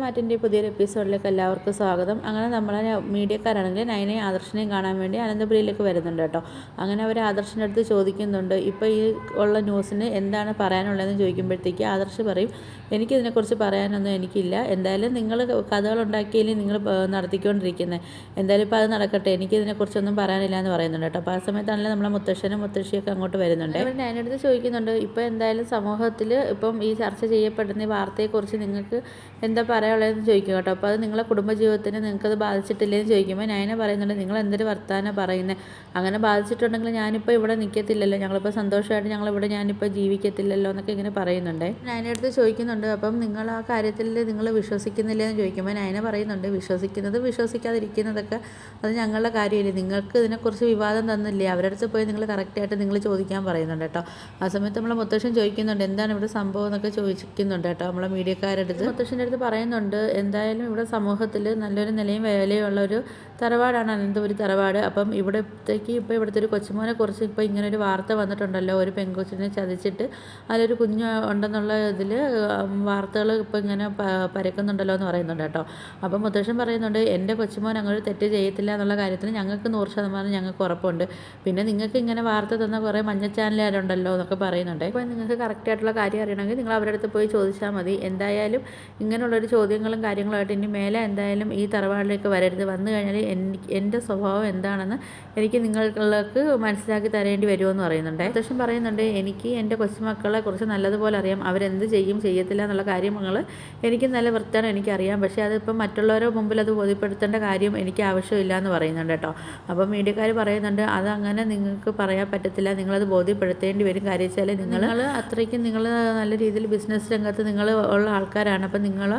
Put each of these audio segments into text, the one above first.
മാറ്റിന്റെ പുതിയൊരു എപ്പിസോഡിലേക്ക് എല്ലാവർക്കും സ്വാഗതം. അങ്ങനെ നമ്മളെ മീഡിയക്കാരാണെങ്കിൽ നയനെ ആദർശനെയും കാണാൻ വേണ്ടി അനന്തപുരിയിലേക്ക് വരുന്നുണ്ട് കേട്ടോ. അങ്ങനെ അവർ ആദർശന്റെ അടുത്ത് ചോദിക്കുന്നുണ്ട് ഇപ്പോൾ ഈ ഉള്ള ന്യൂസിന് എന്താണ് പറയാനുള്ളതെന്ന് ചോദിക്കുമ്പോഴത്തേക്ക് ആദർശ് പറയും എനിക്കിതിനെക്കുറിച്ച് പറയാനൊന്നും എനിക്കില്ല. എന്തായാലും നിങ്ങൾ കഥകൾ ഉണ്ടാക്കിയതിൽ നിങ്ങൾ നടത്തിക്കൊണ്ടിരിക്കുന്നത് എന്തായാലും ഇപ്പോൾ അത് നടക്കട്ടെ. എനിക്കിതിനെക്കുറിച്ചൊന്നും പറയാനില്ല എന്ന് പറയുന്നുണ്ട് കേട്ടോ. അപ്പോൾ ആ സമയത്താണല്ലോ നമ്മളെ മുത്തശ്ശനും മുത്തശ്ശിയൊക്കെ അങ്ങോട്ട് വരുന്നുണ്ട്. അവർ നയനടുത്ത് ചോദിക്കുന്നുണ്ട് ഇപ്പോൾ എന്തായാലും സമൂഹത്തിൽ ഇപ്പം ഈ ചർച്ച ചെയ്യപ്പെടുന്ന വാർത്തയെക്കുറിച്ച് നിങ്ങൾക്ക് എന്താ പറയാനുള്ളതെന്ന് ചോദിക്കും കേട്ടോ. അപ്പോൾ അത് നിങ്ങളെ കുടുംബജീവിതത്തിന് നിങ്ങൾക്കത് ബാധിച്ചിട്ടില്ലേന്ന് ചോദിക്കുമ്പോൾ നയന പറയുന്നുണ്ട് നിങ്ങൾ എന്തൊരു വർത്താനം പറയുന്നത് അങ്ങനെ ബാധിച്ചിട്ടുണ്ടെങ്കിൽ ഞാനിപ്പോൾ ഇവിടെ നിൽക്കത്തില്ലല്ലോ ഞങ്ങളിപ്പോൾ സന്തോഷമായിട്ട് ഞങ്ങളിവിടെ ഞാനിപ്പോൾ ജീവിക്കത്തില്ലല്ലോ എന്നൊക്കെ ഇങ്ങനെ പറയുന്നുണ്ട്. നയനടുത്ത് ചോദിക്കുന്നുണ്ട് അപ്പം നിങ്ങൾ ആ കാര്യത്തിൽ നിങ്ങൾ വിശ്വസിക്കുന്നില്ലെന്ന് ചോദിക്കുമ്പോൾ നയന പറയുന്നുണ്ട് വിശ്വസിക്കുന്നത് വിശ്വസിക്കാതിരിക്കുന്നതൊക്കെ അത് ഞങ്ങളുടെ കാര്യമില്ല. നിങ്ങൾക്ക് ഇതിനെക്കുറിച്ച് വിവാദം തന്നില്ലേ? അവരടുത്ത് പോയി നിങ്ങൾ കറക്റ്റായിട്ട് നിങ്ങൾ ചോദിക്കാൻ പറയുന്നുണ്ട് കേട്ടോ. ആ സമയത്ത് നമ്മളെ മുത്തശ്ശൻ ചോദിക്കുന്നുണ്ട് എന്താണ് ഇവിടെ സംഭവം? എന്നൊക്കെ ചോദിക്കുന്നുണ്ട് കേട്ടോ നമ്മളെ മീഡിയക്കാരുടെ അടുത്ത് മുത്തശ്ശന്റെ അടുത്ത് പറയുന്നുണ്ട് എന്തായാലും ഇവിടെ സമൂഹത്തിൽ നല്ലൊരു നിലയും വിലയുള്ള ഒരു തറവാടാണ് അനന്തപുരി തറവാട്. അപ്പം ഇവിടത്തേക്ക് ഇപ്പോൾ ഇവിടുത്തെ ഒരു കൊച്ചുമോനെ കുറിച്ച് ഇപ്പോൾ ഇങ്ങനെ ഒരു വാർത്ത വന്നിട്ടുണ്ടല്ലോ. ഒരു പെൺകൊച്ചിനെ ചതിച്ചിട്ട് അതിലൊരു കുഞ്ഞ് ഉണ്ടെന്നുള്ള ഇതിൽ വാർത്തകൾ ഇപ്പോൾ ഇങ്ങനെ പരക്കുന്നുണ്ടല്ലോ എന്ന് പറയുന്നുണ്ട് കേട്ടോ. അപ്പം മുത്തശ്ശൻ പറയുന്നുണ്ട് എന്റെ കൊച്ചുമോൻ അങ്ങനെ തെറ്റ് ചെയ്യത്തില്ല എന്നുള്ള കാര്യത്തിന് ഞങ്ങൾക്ക് നൂറ് ശതമാനം ഞങ്ങൾക്ക് ഉറപ്പുണ്ട്. പിന്നെ നിങ്ങൾക്ക് ഇങ്ങനെ വാർത്ത തന്ന കുറേ മഞ്ഞ ചാനലുകാരുണ്ടല്ലോ എന്നൊക്കെ പറയുന്നുണ്ട്. അപ്പോൾ നിങ്ങൾക്ക് കറക്റ്റായിട്ടുള്ള കാര്യം അറിയണമെങ്കിൽ നിങ്ങൾ അവരുടെ അടുത്ത് പോയി ചോദിച്ചാൽ മതി. എന്തായാലും ഇങ്ങനെയുള്ളൊരു ചോദ്യങ്ങളും കാര്യങ്ങളും ആയിട്ട് ഇനി മേലെ എന്തായാലും ഈ തറവാടിലേക്ക് വരരുത്. വന്നു കഴിഞ്ഞാൽ എന്റെ സ്വഭാവം എന്താണെന്ന് എനിക്ക് നിങ്ങൾക്ക് മനസ്സിലാക്കി തരേണ്ടി വരുമെന്ന് പറയുന്നുണ്ട്. അത്യാവശ്യം പറയുന്നുണ്ട് എനിക്ക് എന്റെ കൊച്ചുമക്കളെ കുറിച്ച് നല്ലതുപോലെ അറിയാം. അവരെന്ത് ചെയ്യും ചെയ്യത്തില്ല എന്നുള്ള കാര്യങ്ങൾ എനിക്ക് നല്ല വൃത്തിയാണ് എനിക്കറിയാം. പക്ഷേ അതിപ്പം മറ്റുള്ളവരുടെ മുമ്പിൽ അത് ബോധ്യപ്പെടുത്തേണ്ട കാര്യം എനിക്ക് ആവശ്യമില്ല എന്ന് പറയുന്നുണ്ട് കേട്ടോ. അപ്പം മീഡിയക്കാർ പറയുന്നുണ്ട് അതങ്ങനെ നിങ്ങൾക്ക് പറയാൻ പറ്റത്തില്ല. നിങ്ങളത് ബോധ്യപ്പെടുത്തേണ്ടി വരും. കാര്യം വെച്ചാൽ നിങ്ങൾ അത്രയ്ക്കും നിങ്ങൾ നല്ല രീതിയിൽ ബിസിനസ് രംഗത്ത് നിങ്ങൾ ഉള്ള ആൾക്കാരാണ്. അപ്പം നിങ്ങൾ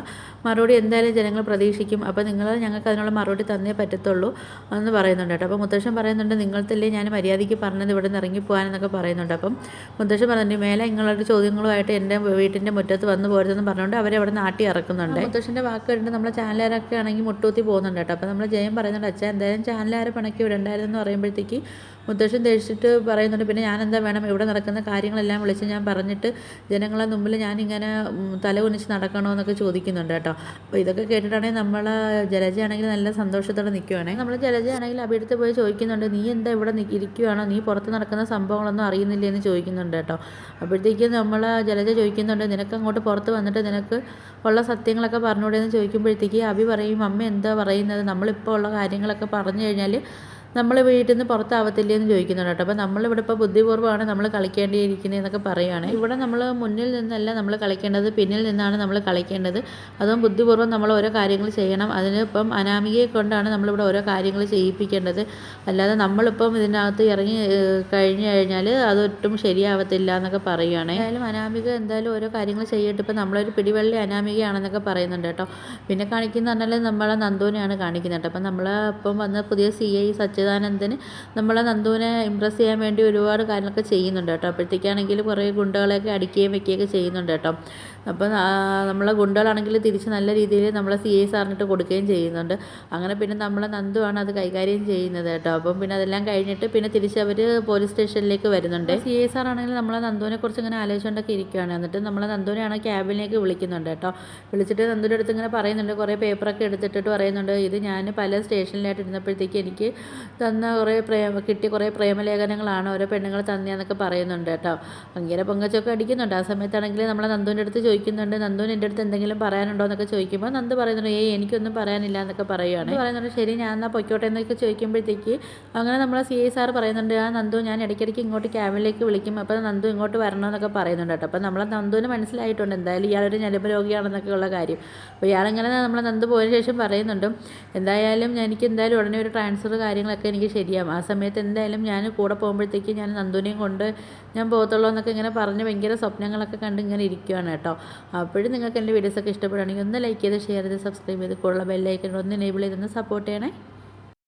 മറുപടി എന്തായാലും ജനങ്ങൾ പ്രതീക്ഷിക്കും. അപ്പം നിങ്ങൾ ഞങ്ങൾക്ക് അതിനുള്ള മറുപടി തന്നേ പറ്റത്തുള്ളൂ എന്ന് പറയുന്നുണ്ട് കേട്ടോ. അപ്പോൾ മുത്തശ്ശൻ പറയുന്നുണ്ട് തല്ലേ ഞാൻ മര്യാദയ്ക്ക് പറഞ്ഞത് ഇവിടെ നിന്ന് ഇറങ്ങിപ്പോകാനെന്നൊക്കെ പറയുന്നുണ്ട്. അപ്പം മുത്തശ്ശൻ പറയുന്നുണ്ട് മേലെ നിങ്ങളുടെ ചോദ്യങ്ങളുമായിട്ട് എന്റെ വീട്ടിന്റെ മുറ്റത്ത് വന്നു പോരുതെന്ന് പറഞ്ഞുകൊണ്ട് അവരെ അവിടെ നാട്ടി ഇറക്കുന്നുണ്ട്. മുത്തശ്ശന്റെ വാക്ക് കേട്ടിട്ട് നമ്മളെ ചാനലുകാരൊക്കെ ആണെങ്കിൽ മുട്ടൂത്തി പോകുന്നുണ്ട് കേട്ടോ. അപ്പോൾ നമ്മൾ ജയം പറയുന്നുണ്ട് അച്ഛൻ എന്തായാലും ചാനലുകാരെ പണക്കി വിടണ്ടായിരുന്നു എന്ന് പറയുമ്പോഴത്തേക്ക് മുത്തശ്ശൻ ദേഷിച്ചിട്ട് പറയുന്നുണ്ട് പിന്നെ ഞാൻ എന്താ വേണം? ഇവിടെ നടക്കുന്ന കാര്യങ്ങളെല്ലാം വിളിച്ച് ഞാൻ പറഞ്ഞിട്ട് ജനങ്ങളെ മുമ്പിൽ ഞാനിങ്ങനെ തല കുനിച്ച് നടക്കണോ എന്നൊക്കെ ചോദിക്കുന്നുണ്ട് കേട്ടോ. അപ്പോൾ ഇതൊക്കെ കേട്ടിട്ടാണെങ്കിൽ നമ്മൾ ജലജയാണെങ്കിൽ നല്ല സന്തോഷത്തോടെ നിൽക്കുവാണെങ്കിൽ നമ്മൾ ജലജയാണെങ്കിൽ അവിടുത്തെ പോയി ചോദിക്കുന്നുണ്ട് നീ എന്താ ഇവിടെ ഇരിക്കുവാണോ? നീ പുറത്ത് നടക്കുന്ന സംഭവങ്ങളൊന്നും അറിയുന്നില്ലേ എന്ന് ചോദിക്കുന്നുണ്ട് കേട്ടോ. അപ്പോഴത്തേക്കും നമ്മൾ ജലജ ചോദിക്കുന്നുണ്ട് നിനക്ക് അങ്ങോട്ട് പുറത്ത് വന്നിട്ട് നിനക്ക് ഉള്ള സത്യങ്ങളൊക്കെ പറഞ്ഞുകൂടെ എന്ന് ചോദിക്കുമ്പോഴത്തേക്ക് അഭി പറയും അമ്മ എന്താ പറയുന്നത്? നമ്മളിപ്പോൾ ഉള്ള കാര്യങ്ങളൊക്കെ പറഞ്ഞു കഴിഞ്ഞാൽ നമ്മൾ വീട്ടിൽ നിന്ന് പുറത്താവത്തില്ലേ എന്ന് ചോദിക്കുന്നുണ്ട് കേട്ടോ. അപ്പോൾ നമ്മളിവിടെ ഇപ്പോൾ ബുദ്ധിപൂർവമാണ് നമ്മൾ കളിക്കേണ്ടിയിരിക്കുന്നത് എന്നൊക്കെ പറയുകയാണ് ഇവിടെ നമ്മൾ മുന്നിൽ നിന്നല്ല നമ്മൾ കളിക്കേണ്ടത് പിന്നിൽ നിന്നാണ് നമ്മൾ കളിക്കേണ്ടത്. അതും ബുദ്ധിപൂർവം നമ്മൾ ഓരോ കാര്യങ്ങൾ ചെയ്യണം. അതിനിപ്പം അനാമികയെ കൊണ്ടാണ് നമ്മളിവിടെ ഓരോ കാര്യങ്ങൾ ചെയ്യിപ്പിക്കേണ്ടത്. അല്ലാതെ നമ്മളിപ്പം ഇതിനകത്ത് ഇറങ്ങി കഴിഞ്ഞു കഴിഞ്ഞാൽ അതൊട്ടും ശരിയാവത്തില്ല എന്നൊക്കെ പറയുകയാണ് എന്തായാലും അനാമിക എന്തായാലും ഓരോ കാര്യങ്ങൾ ചെയ്യട്ടെ. ഇപ്പം നമ്മളൊരു പിടിവള്ളി അനാമികയാണെന്നൊക്കെ പറയുന്നുണ്ട് കേട്ടോ. പിന്നെ കാണിക്കുന്ന പറഞ്ഞാൽ നമ്മളെ നന്ദോനെയാണ് കാണിക്കുന്നത് കേട്ടോ. അപ്പം നമ്മളെ ഇപ്പം വന്ന പുതിയ സി ഐ സച്ചിൻ സച്ചിദാനന്ദന് നമ്മളെ നന്ദുവിനെ ഇമ്പ്രസ് ചെയ്യാൻ വേണ്ടി ഒരുപാട് കാര്യങ്ങളൊക്കെ ചെയ്യുന്നുണ്ട് കേട്ടോ. അപ്പോഴത്തേക്കാണെങ്കിൽ കുറേ ഗുണ്ടകളെയൊക്കെ അടിക്കുകയും വെക്കുകയൊക്കെ ചെയ്യുന്നുണ്ട് കേട്ടോ. അപ്പോൾ നമ്മളെ ഗുണ്ടകളാണെങ്കിൽ തിരിച്ച് നല്ല രീതിയിൽ നമ്മളെ സി ഐ സാറിനിട്ട് കൊടുക്കുകയും ചെയ്യുന്നുണ്ട്. അങ്ങനെ പിന്നെ നമ്മളെ നന്ദുവാണ് അത് കൈകാര്യം ചെയ്യുന്നത് കേട്ടോ. അപ്പം പിന്നെ അതെല്ലാം കഴിഞ്ഞിട്ട് പിന്നെ തിരിച്ച് അവർ പോലീസ് സ്റ്റേഷനിലേക്ക് വരുന്നുണ്ട്. സി ഐ ആറാണെങ്കിൽ നമ്മളെ നന്ദുവിനെ കുറിച്ച് ഇങ്ങനെ ആലോചിച്ചുകൊണ്ടൊക്കെ ഇരിക്കുകയാണ്. എന്നിട്ട് നമ്മളെ നന്ദുവിനെയാണ് ക്യാബിനിലേക്ക് വിളിക്കുന്നുണ്ട് കേട്ടോ. വിളിച്ചിട്ട് നന്ദുവിന്റെ അടുത്ത് ഇങ്ങനെ പറയുന്നുണ്ട്. കുറേ പേപ്പറൊക്കെ എടുത്തിട്ട് പറയുന്നുണ്ട്. ഇത് ഞാൻ പല സ്റ്റേഷനിലായിട്ട് ഇരുന്നപ്പോഴത്തേക്ക് എനിക്ക് തന്ന കുറേ പ്രേമ കിട്ടിയ കുറേ പ്രേമലേഖനങ്ങളാണ് ഓരോ പെണ്ണുങ്ങൾ തന്നെയെന്നൊക്കെ പറയുന്നുണ്ട് കേട്ടോ. ഭയങ്കര പൊങ്കച്ചൊക്കെ അടിക്കുന്നുണ്ട്. ആ സമയത്താണെങ്കിൽ നമ്മളെ നന്ദുവിന്റെ അടുത്ത് ചോദിക്കുന്നുണ്ട് നന്ദുവിന് എന്റെ അടുത്ത് എന്തെങ്കിലും പറയാനുണ്ടോ? എന്നൊക്കെ ചോദിക്കുമ്പോൾ നന്ദു പറയുന്നുണ്ട് ഏയ് എനിക്കൊന്നും പറയാനില്ല എന്നൊക്കെ പറയുകയാണ് പറയുന്നുണ്ട് ശരി ഞാൻ എന്നാൽ പൊയ്ക്കോട്ടെ എന്നൊക്കെ ചോദിക്കുമ്പോഴത്തേക്ക് അങ്ങനെ നമ്മളെ സി ഐ സാർ പറയുന്നുണ്ട് ആ നന്ദു ഞാൻ ഇടയ്ക്കിടയ്ക്ക് ഇങ്ങോട്ട് ക്യാബിനിലേക്ക് വിളിക്കും അപ്പോൾ നന്ദു ഇങ്ങോട്ട് വരണമെന്നൊക്കെ പറയുന്നുണ്ട് കേട്ടോ. അപ്പോൾ നമ്മളെ നന്ദുവിന് മനസ്സിലായിട്ടുണ്ട് എന്തായാലും ഇയാളൊരു ഞരമ്പ് രോഗിയാണെന്നൊക്കെ ഉള്ള കാര്യം. അപ്പോൾ ഇയാളിങ്ങനെ നമ്മളെ നന്ദു പോയതിന് ശേഷം പറയുന്നുണ്ട് എന്തായാലും എനിക്ക് എന്തായാലും ഉടനെ ഒരു ട്രാൻസ്ഫർ കാര്യങ്ങളൊക്കെ എനിക്ക് ശരിയാവും. ആ സമയത്ത് എന്തായാലും ഞാൻ കൂടെ പോകുമ്പോഴത്തേക്ക് ഞാൻ നന്ദുനെയും കൊണ്ട് ഞാൻ പോകത്തുള്ളൂ എന്നൊക്കെ ഇങ്ങനെ പറഞ്ഞ് ഭയങ്കര സ്വപ്നങ്ങളൊക്കെ കണ്ട് ഇങ്ങനെ ഇരിക്കുകയാണ് കേട്ടോ. അപ്പോഴും നിങ്ങൾക്ക് എന്റെ വീഡിയോസൊക്കെ ഇഷ്ടപ്പെടുകയാണെങ്കിൽ ഒന്ന് ലൈക്ക് ചെയ്ത് ഷെയർ ചെയ്ത് സബ്സ്ക്രൈബ് ചെയ്ത് കൂടുതൽ ബെല്ലൈക്കൻ ഒന്ന് എനേബിൾ ചെയ്തൊന്ന് സപ്പോർട്ട് ചെയ്യണേ.